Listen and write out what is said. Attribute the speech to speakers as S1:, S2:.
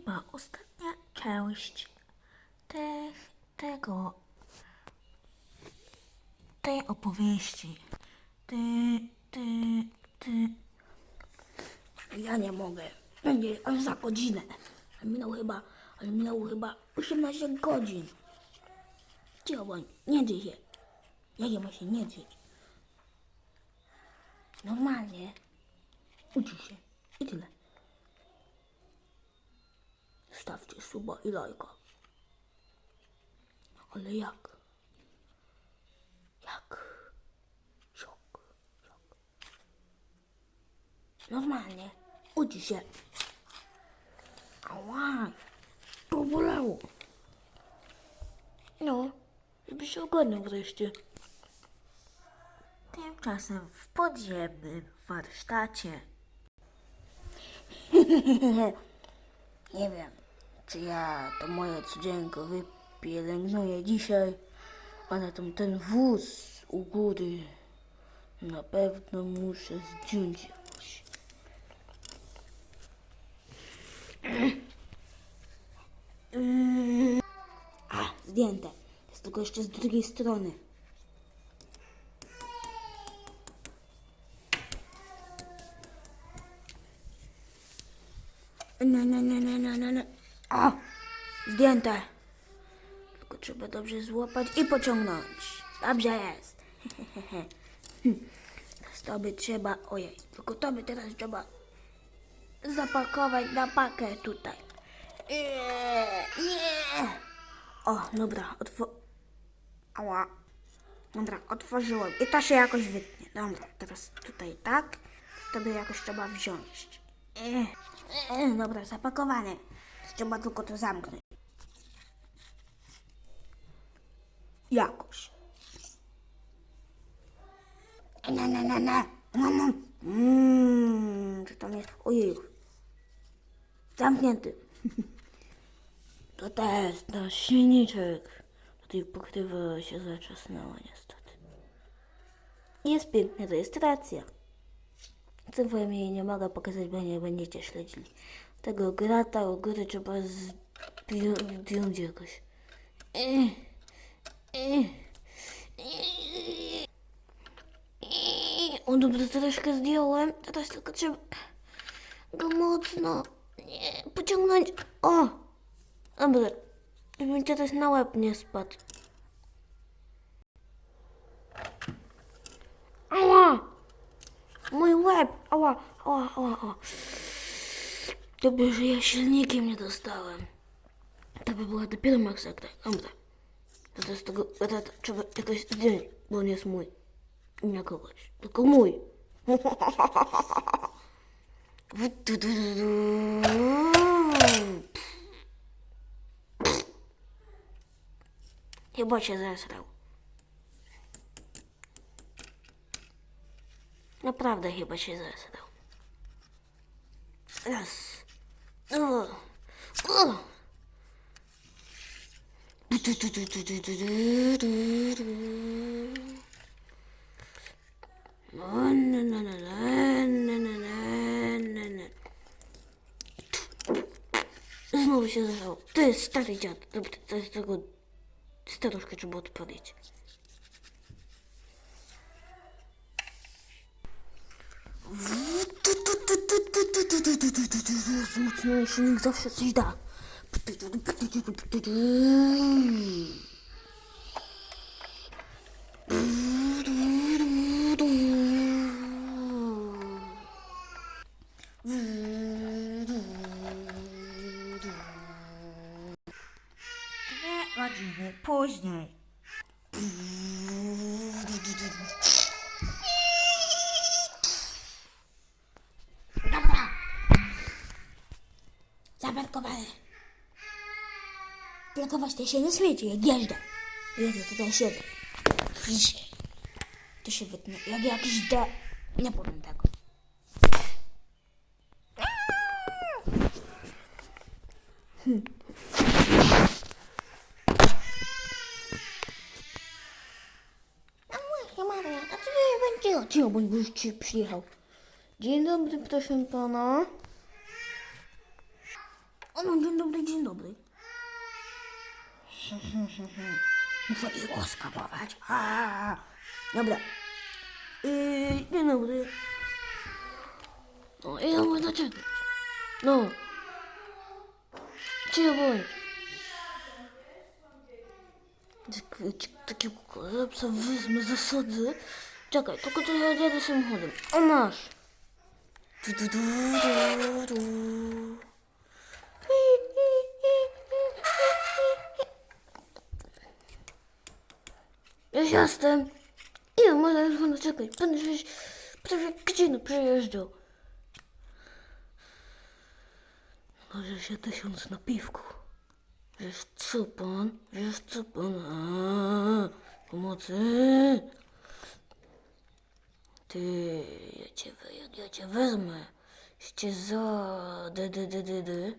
S1: chyba ostatnia część te, tego, tej opowieści. Ty, ty, ty.
S2: Ja nie mogę. Będzie aż za godzinę. A minęło chyba, minęło chyba 18 godzin. Cicho bądź, nie drzyj się. Jak ja ma się nie drzeć? Normalnie. Uczy się. I tyle. Stawcie suba i lajka. Ale jak? Jak? Szok. Normalnie. Uczy się. Ała. To bolało.
S1: No, żeby się ogarnął wreszcie. Tymczasem w podziemnym warsztacie
S2: Nie wiem, czy ja to moje cudzieńko wypielęgnuję dzisiaj, ale tam ten wóz u góry na pewno muszę zdjąć jakoś. A, zdjęte. Jest tylko jeszcze z drugiej strony. No, no, no, no, no, no, no. O! Zdjęte. Tylko trzeba dobrze złapać i pociągnąć. Dobrze jest. To by trzeba, ojej, tylko to by teraz trzeba zapakować na pakę tutaj. Nie. O, dobra, otwo... Ała. Dobra, otworzyłem. I to się jakoś wytnie. Dobra, teraz tutaj tak. To by jakoś trzeba wziąć. E, e, dobra, zapakowane. Trzeba tylko to zamknąć. Jakoś. Na, na, na, na. No. Mmm, czy tam jest? Ojej. Zamknięty. To też nasz silniczek. Tutaj pokrywa się zaczesnęła niestety. Jest piękna rejestracja. Co wam jej nie mogę pokazać, bo nie będziecie śledzili. Tego grata u góry trzeba zdją- zdjąć jakoś. O dobra, troszkę zdjąłem. Teraz tylko trzeba go mocno nie, pociągnąć. O! Dobra. Żebym też na łeb nie spadł. Ała! Mój łeb! Ała, ała, ała, ała. Тобі ж я ще ніким не достала. Тобі була до первого акта. Это, это, это, это, это день был не смой. Не короче. Только мой. Я бачу, я засрав. Направда, ну, я бачу, я засрав. Раз. Znowu się zesrał. To jest stary dziad. To jest tego staruszkę trzeba odpalić. Wzmocniony silnik zawsze coś da.
S1: dwie godziny później.
S2: Zaparkowane. Tylko właśnie się nie śmieci, jak jeżdżę. Jeżdżę, tutaj siedzę. Widzisz? To się wytnie. Jak jakiś de... Nie powiem tego. A właśnie Maria, a co będzie? Cicho, bo już ci przyjechał. Dzień dobry, proszę pana. O, no, dzień dobry, dzień dobry.
S1: Muszę ich oskamować. A,
S2: Dobra. Yy, dzień dobry. No, ile można czekać? No. Cicho bądź. Tak- Takiego kolapsa wezmę, zasadzę. Czekaj, tylko trochę odjadę samochodem. O, masz. Du, du, du, du, du. Już jestem. Ile można już można czekać? Będę już prawie godzinę przejeżdżał. Może się tysiąc na piwku. Wiesz co pan? Wiesz co pan? A, pomocy. Ty, ja cię, ja cię wezmę. Cię za... D, d, d, d, d.